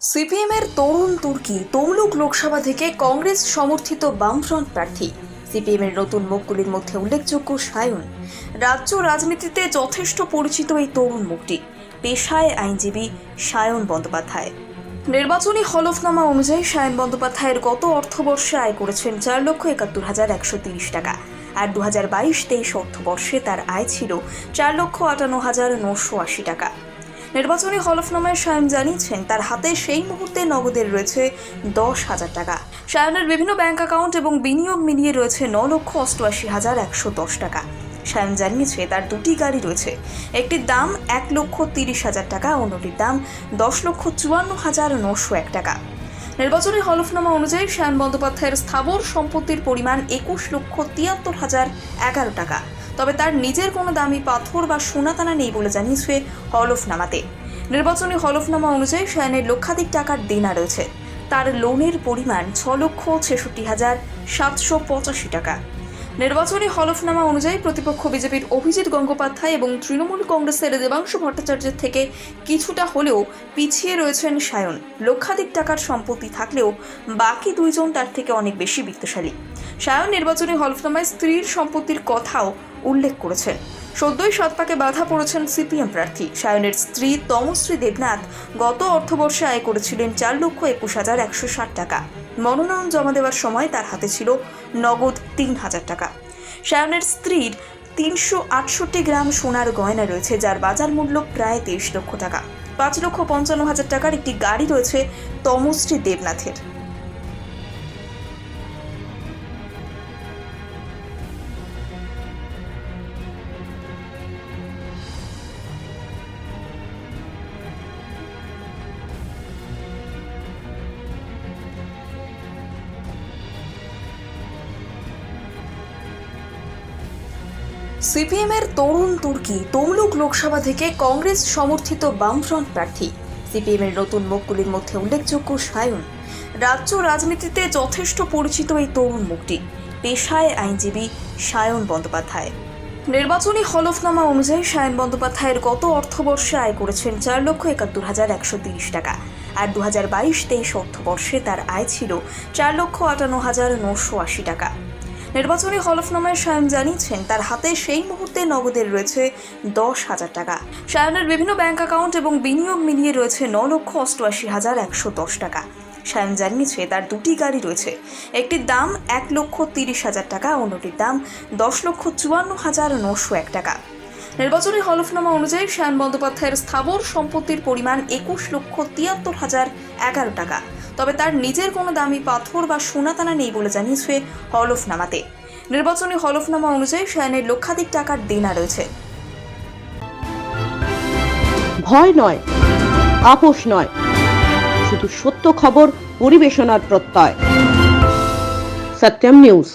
সিপিএমের তরুণ তুর্কি তমলুক লোকসভা থেকে কংগ্রেস সমর্থিত বামফ্রন্ট প্রার্থী। সিপিএমের নতুন মুখগুলির মধ্যে উল্লেখযোগ্য সায়ন। রাজ্য রাজনীতিতে যথেষ্ট পরিচিত এই তরুণ মুখটি। পেশায় আইনজীবী সায়ন বন্দ্যোপাধ্যায়। নির্বাচনী হলফনামা অনুযায়ী সায়ন বন্দ্যোপাধ্যায়ের গত অর্থবর্ষে আয় করেছেন চার লক্ষ একাত্তর হাজার একশো তিরিশ টাকা। আর দু হাজার বাইশ তেইশ অর্থবর্ষে তার আয় ছিল চার লক্ষ আটান্ন হাজার নশো আশি টাকা। নির্বাচনী হলফনামায় সায়ন জানিয়েছেন, তার হাতে সেই মুহূর্তে নগদের রয়েছে দশ হাজার টাকা। সায়নের বিভিন্ন ব্যাংক অ্যাকাউন্ট এবং বিনিয়োগ মিলিয়ে রয়েছে ন লক্ষ অষ্টআশি হাজার একশো দশ টাকা। সায়ন জানিয়েছে, তার দুটি গাড়ি রয়েছে। একটির দাম এক লক্ষ তিরিশ হাজার টাকা, অন্যটির দাম দশ লক্ষ চুয়ান্ন হাজার নশো এক টাকা। নির্বাচনী হলফনামা অনুযায়ী শ্যান বন্দ্যোপাধ্যায়ের স্থাবর সম্পত্তির পরিমাণ একুশ লক্ষ তিয়াত্তর হাজার এগারো টাকা। তবে তার নিজের কোনো দামি পাথর বা সোনাতানা নেই বলে জানিয়েছে হলফনামাতে। নির্বাচনী হলফনামা অনুযায়ী সায়নের লক্ষাধিক টাকার দেনা রয়েছে। তার লোনের পরিমাণ ছ লক্ষ ছেষট্টি হাজার সাতশো পঁচাশি টাকা। নির্বাচনী হলফনামা অনুযায়ী প্রতিপক্ষ বিজেপির অভিজিৎ গঙ্গোপাধ্যায় এবং তৃণমূল কংগ্রেসের দেবাংশু ভট্টাচার্যের থেকে কিছুটা হলেও পিছিয়ে রয়েছেন সায়ন। লক্ষাধিক টাকার সম্পত্তি থাকলেও বাকি দুইজন তার থেকে অনেক বেশি বিত্তশালী। সায়ন নির্বাচনী হলফনামায় স্ত্রীর সম্পত্তির কথাও উল্লেখ করেছেন। সদ্যই সৎপাকে বাধা পড়েছেন সিপিএম প্রার্থী। সায়নের স্ত্রী তমশ্রী দেবনাথ গত অর্থবর্ষে আয় করেছিলেন চার লক্ষ একুশ হাজার একশো ষাট টাকা। মনোনয়ন জমা দেওয়ার সময় তার হাতে ছিল নগদ তিন হাজার টাকা। শায়নের স্ত্রীর তিনশো আটষট্টি গ্রাম সোনার গয়না রয়েছে, যার বাজার মূল্য প্রায় তেইশ লক্ষ টাকা। পাঁচ লক্ষ পঞ্চান্ন হাজার টাকার একটি গাড়ি রয়েছে তমশ্রী দেবনাথের। সিপিএমের তরুণ তুর্কি তমলুক লোকসভা থেকে কংগ্রেস সমর্থিত বামফ্রন্ট প্রার্থী। সিপিএমের নতুন মুখগুলির মধ্যে উল্লেখযোগ্য সায়ন। রাজ্য রাজনীতিতে যথেষ্ট পরিচিত এই তরুণ মুখটি। পেশায় আইনজীবী সায়ন বন্দ্যোপাধ্যায়। নির্বাচনী হলফনামা অনুযায়ী সায়ন বন্দ্যোপাধ্যায়ের গত অর্থবর্ষে আয় করেছেন চার লক্ষ একাত্তর হাজার একশো তিরিশ টাকা। আর দু হাজার বাইশ তেইশ অর্থবর্ষে তার আয় ছিল চার লক্ষ আটান্ন হাজার নশো আশি টাকা। নির্বাচনী হলফনামায় সায়ন জানিয়েছেন, তার হাতে সেই মুহূর্তে নগদের রয়েছে দশ হাজার টাকা। সায়নের বিভিন্ন ব্যাংক অ্যাকাউন্ট এবং বিনিয়োগ মিলিয়ে রয়েছে ন লক্ষ অষ্টআশি হাজার একশো দশ টাকা। সায়ন জানিয়েছে, তার দুটি গাড়ি রয়েছে। একটির দাম এক লক্ষ তিরিশ হাজার টাকা, অন্যটির দাম দশ লক্ষ চুয়ান্ন হাজার নশো এক টাকা। নির্বাচনী হলফনামা অনুযায়ী শ্যান বন্দ্যোপাধ্যায়ের স্থাবর সম্পত্তির পরিমাণ একুশ লক্ষ তিয়াত্তর হাজার এগারো টাকা। তবে তার নিজের কোনো দামি পাথর বা সোনাতানা নেই বলে জানিয়েছে হলফনামাতে। নির্বাচনী হলফনামা অনুযায়ী শ্যানের লক্ষাধিক টাকার দেনা রয়েছে। ভয় নয়, আপোষ নয়, শুধু সত্য খবর, পরিবেশনার প্রত্যয়। সত্যম নিউজ।